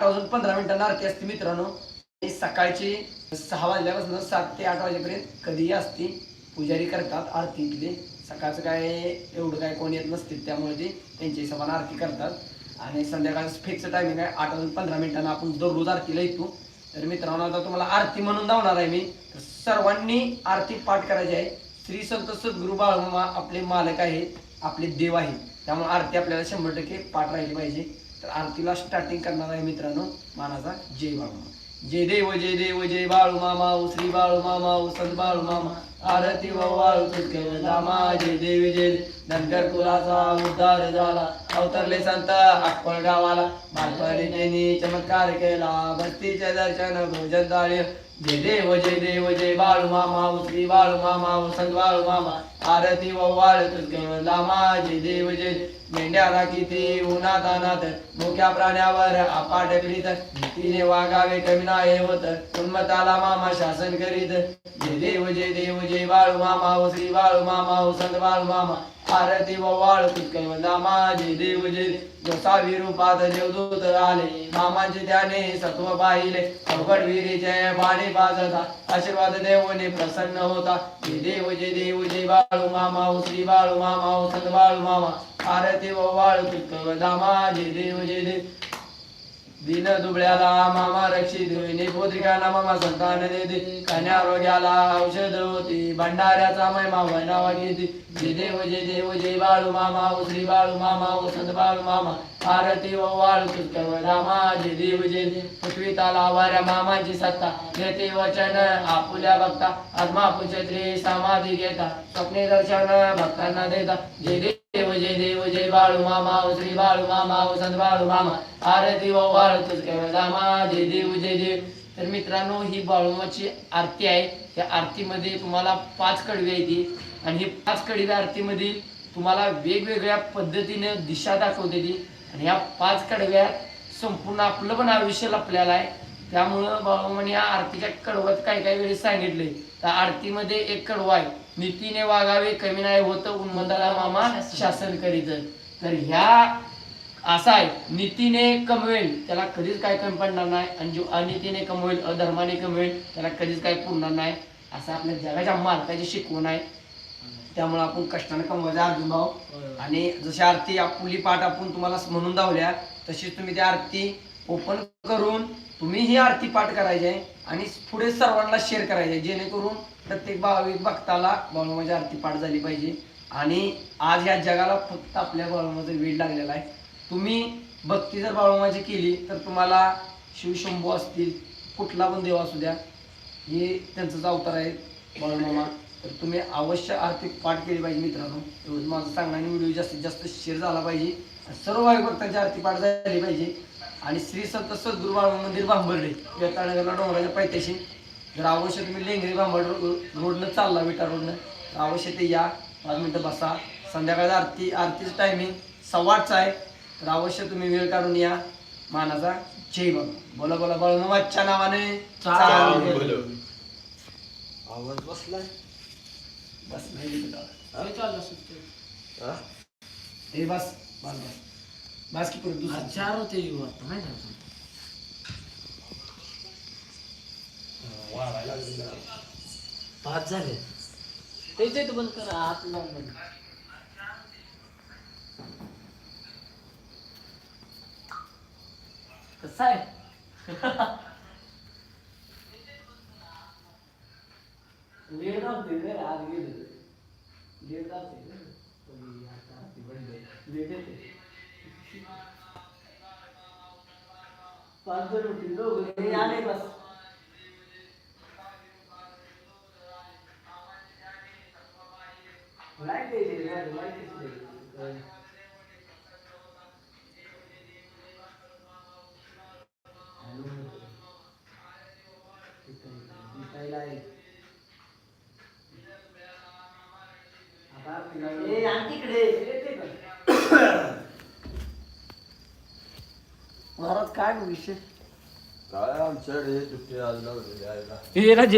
वाजून पंधरा मिनिटांना आरती असते मित्रांनो. सकाळची सहा वाजल्यापासून सात ते आठ वाजेपर्यंत कधीही असते. पुजारी करतात आरती इथली. सकाळचं काय एवढं काय कोण येत नसते त्यामुळे ते त्यांच्या हिशोबाने आरती करतात. आणि संध्याकाळचं फिक्स टायमिंग आहे आठ वाजून पंधरा मिनिटांना आपण दररोज आरतीला येतो तर मित्रांनो आता तुम्हाला आरती म्हणून धावणार आहे मी. तर सर्वांनी आरती पाठ करायची आहे. श्री संत सद्गुरु बाळमामा आपले मालक आहेत आपले देव आहेत. त्यामुळे आरती आपल्याला शंभर टक्के पाठ राहिली पाहिजे. तर आरतीला स्टार्टिंग करणार आहे मित्रांनो मानाचा जय बाळूमामा जय देव जय देव जय बाळू मामा ओ श्री बाळू मामा ओ संत बाळू मामा. आरती वाळू तुझे दामा. जय देव जय धनगर कुलाचा उद्धार झाला. अवतरले संत अक्कळ गावाला. बालपणी चमत्कार केला. भक्तीचे दर्शन भोजन दाळे. जय देव जय देव जय बाळू मामा ओ श्री बाळू मामा ओ संत बाळू मामा. आरती व वाळ तुझे दामा जय देव जय मेंढ्याला किती उन्हात अनाथ मोठ्या प्राण्यावर आपा करीत. तिने वागावे कमी नाही होत उन्मताला मामा शासन करीत. जे देव जे देव जे बाळू मामा हो श्री बाळू मामा हो संत बाळू मामा. आरती व वाळ दामा जय देव जय देव रूपात देवदूत आले. मामांचे त्याने सत्व पाहिले. अवघड विरीचे पाणी पाजता. आशीर्वाद देवने प्रसन्न होता. जय देव जय देव जय बाळू मामा श्री बाळू मामा सद बाळू मामा. आरती व वाळू दामा जय देव जय देव दिन दुबळ्याला मामा रक्षित होईने पोत्रिकांना मामा संतान देते. कन्या आरोग्याला औषध होती. भंडाऱ्याचा महिमा वनावा घेते. जे देव जे देव जय बाळू मामा ओ श्री बाळू मामा ओ संत बाळू मामा. आरती व वाळू रामाजी रामा जय देव जय पृथ्वी वाऱ्या मामाची सत्ता घेते वचन आपुल्या भक्ता आत्मा पुछत्री समाधी घेता स्वप्ने दर्शन भक्तांना देता. जे देव जय देव जय बाळू मामा श्री बाळू मामा संत बाळू मामा. आरती व वाळू तुझ रामा देव जय देव. तर मित्रांनो ही बाळूमाची आरती आहे. त्या आरतीमध्ये तुम्हाला पाच कडवी आहे ती. आणि ही पाच कडवी आरतीमध्ये तुम्हाला वेगवेगळ्या पद्धतीने दिशा दाखवते ती. आणि ह्या पाच कडव्या संपूर्ण आपलं पण आयुष्य लपलेलं आहे. त्यामुळं बाबा म्हणे या आरतीच्या कडवत काही काही वेळेस सांगितले. तर आरतीमध्ये एक कडवा आहे. नीतीने वागावे कमी नाही होतं उन्मदाला मामा शासन करीत. तर ह्या असा आहे. नीतीने कमवेल त्याला कधीच काय कमी पडणार नाही. आणि जो अनितीने कमवेल अधर्माने कमवेल त्याला कधीच काय पुरणार नाही. असं आपल्या जगाच्या मालकाची शिकवण आहे. त्यामुळे आपण कष्टाने कमवायचा अर्जुन भाऊ आणि जशी आरती आपली पाठ आपण तुम्हाला म्हणून दावल्या तशीच तुम्ही ती आरती ओपन करून तुम्ही ही आरती पाठ करायची आहे आणि पुढे सर्वांना शेअर करायची आहे जेणेकरून प्रत्येक भाविक भक्ताला बाळूमाची आरती पाठ झाली पाहिजे. आणि आज या जगाला फक्त आपल्या बाळूमाचा वेळ लागलेला आहे. तुम्ही भक्ती जर बाळूमाची केली तर तुम्हाला शिवशंभू असतील कुठला पण देव असू द्या हे त्यांचाच अवतार आहे बाळूमामा. तर तुम्ही अवश्य आर्थिक पाठ केली पाहिजे मित्रांनो. एवढं माझं सांगणं आणि व्हिडिओ जास्तीत जास्त शेअर झाला पाहिजे. सर्व भाई भक्तांची आरती पाठ झाली पाहिजे. आणि श्री संत सद्गुरू बाळू मंदिर बांबर्डे व्यताळनगरला डोंगराच्या पायथ्याशी. जर अवश्य तुम्ही लेंगरी बांबड रोडनं चालला विटा रोडनं तर अवश्य ते या. पाच मिनटं बसा. संध्याकाळी आरती आरतीचं टायमिंग सव्वाटचं आहे. तर अवश्य तुम्ही वेळ काढून या. मानाचा जय बाबा. बोला बोला बाळूमाच्या नावाने. चाल. आवाज बसलाय? बस नाही हा? हे? बस बस बस। बस की परत दुसरं चार होते युवा आता नाही का वाढायला लागली जरा. पाच झाले त्याचे तर बंद करा हात लावून बंद कसं आहे लेट होते रे आज गेले लेट जाते लेट येते पाच जण होती दोघं आले बस लाइट द्यायची लाइट द्यायची. काय विषय काय आमच्याकडे सुट्टी आज लावलेली आहे ना हे राजे